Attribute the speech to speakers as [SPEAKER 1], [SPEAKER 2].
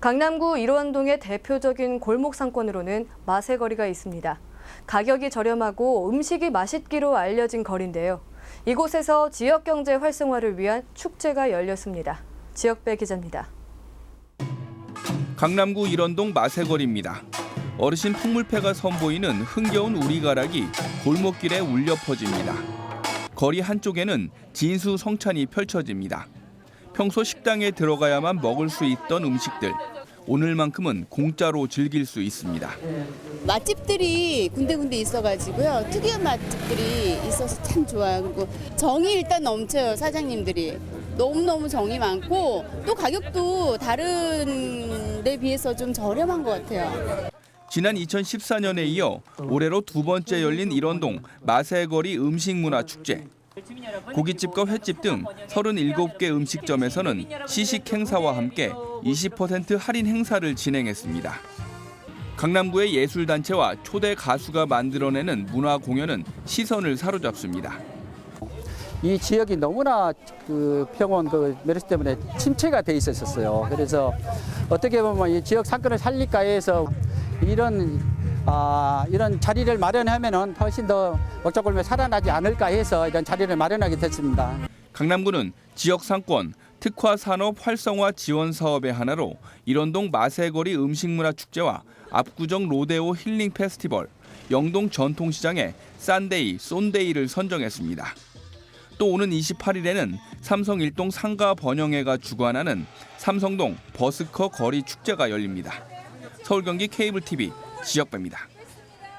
[SPEAKER 1] 강남구 일원동의 대표적인 골목 상권으로는 마세거리가 있습니다. 가격이 저렴하고 음식이 맛있기로 알려진 거리인데요. 이곳에서 지역 경제 활성화를 위한 축제가 열렸습니다. 지역배 기자입니다.
[SPEAKER 2] 강남구 일원동 마세거리입니다. 어르신 풍물패가 선보이는 흥겨운 우리가락이 골목길에 울려 퍼집니다. 거리 한쪽에는 진수 성찬이 펼쳐집니다. 평소 식당에 들어가야만 먹을 수 있던 음식들 오늘만큼은 공짜로 즐길 수 있습니다.
[SPEAKER 3] 맛집들이 군데군데 있어가지고요. 특이한 맛집들이 있어서 참 좋아요. 그리고 정이 일단 넘쳐요, 사장님들이. 너무너무 정이 많고 또 가격도 다른 데 비해서 좀 저렴한 것 같아요.
[SPEAKER 2] 지난 2014년에 이어 올해로 두 번째 열린 일원동 마세거리 음식문화 축제. 고깃집과 횟집 등 37개 음식점에서는 시식 행사와 함께 20% 할인 행사를 진행했습니다. 강남구의 예술단체와 초대 가수가 만들어내는 문화 공연은 시선을 사로잡습니다.
[SPEAKER 4] 이 지역이 너무나 그 평원 그 메르스 때문에 침체가 돼 있었어요. 그래서 어떻게 보면 이 지역 상권을 살릴까 해서 이런 아, 이런 자리를 마련하면은 훨씬 더 먹자골목 살아나지 않을까 해서 이런 자리를 마련하게 됐습니다.
[SPEAKER 2] 강남구는 지역 상권 특화 산업 활성화 지원 사업의 하나로 일원동 마세거리 음식문화 축제와 압구정 로데오 힐링 페스티벌, 영동 전통시장의 싼데이, 쏜데이를 선정했습니다. 또 오는 28일에는 삼성 일동 상가 번영회가 주관하는 삼성동 버스커 거리 축제가 열립니다. 서울 경기 케이블 TV 지역배입니다.